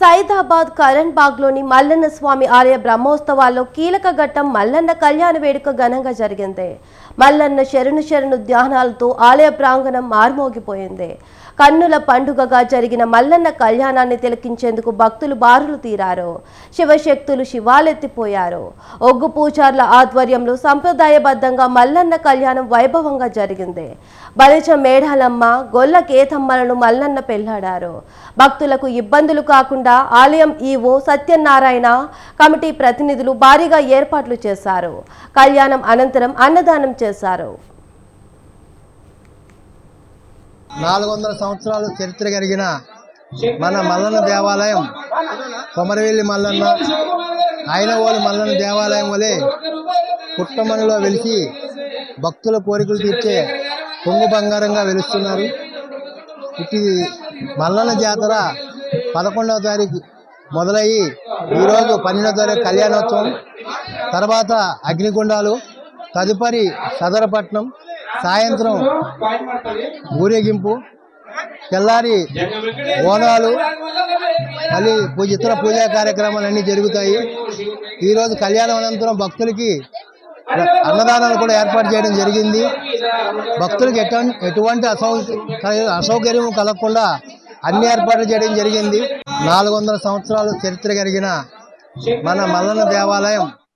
సైదాబాద్ కరణ్ బాగ్లోని మల్లన్న స్వామి ఆలయ బ్రహ్మోత్సవాల్లో కీలక ఘట్టం మల్లన్న కళ్యాణ వేడుక ఘనంగా జరిగింది. మల్లన్న శరణు శరణు ధ్యానాలతో ఆలయ ప్రాంగణం మార్మోగిపోయింది కన్నుల పండుగగా జరిగిన మల్లన్న కళ్యాణాన్ని తిలకించేందుకు భక్తులు బారులు తీరారు. శివశక్తులు శివాలెత్తిపోయారు. ఒగ్గు పూజార్ల ఆధ్వర్యంలో సంప్రదాయబద్ధంగా మల్లన్న కళ్యాణం వైభవంగా జరిగింది. బలిచ మేడాలమ్మ గొల్ల కేతమ్మలను మల్లన్న పెళ్ళాడారు. భక్తులకు ఇబ్బందులు కాకుండా ఆలయం ఈవో సత్యనారాయణ కమిటీ ప్రతినిధులు భారీగా ఏర్పాట్లు చేశారు. కళ్యాణం అనంతరం అన్నదానం చేశారు. నాలుగు వందల సంవత్సరాలు చరిత్ర కలిగిన మన మల్లన్న దేవాలయం కొమరవెల్లి మల్లన్న ఆయనవోలు మల్లన్న దేవాలయం వలె పుట్టమనిలో వెలిసి భక్తుల కోరికలు తీర్చే పొంగు బంగారంగా వెలుస్తున్నారు. ఇది మల్లన్న జాతర పదకొండవ తారీఖు మొదలయ్యి ఈరోజు పన్నెండవ తారీఖు కళ్యాణోత్సవం. తర్వాత అగ్నిగుండాలు తదుపరి సదరపట్నం సాయంత్రం ఊరేగింపు తెల్లారి ఓనాలు మళ్ళీ పూజ ఇతర పూజా కార్యక్రమాలు అన్నీ జరుగుతాయి. ఈరోజు కళ్యాణం అనంతరం భక్తులకి అన్నదానాలు కూడా ఏర్పాటు చేయడం జరిగింది. భక్తులకు ఎటువంటి ఎటువంటి అసౌ అసౌకర్యం కలగకుండా అన్ని ఏర్పాట్లు చేయడం జరిగింది. నాలుగు వందల సంవత్సరాలు చరిత్ర కలిగిన మన మల్లన దేవాలయం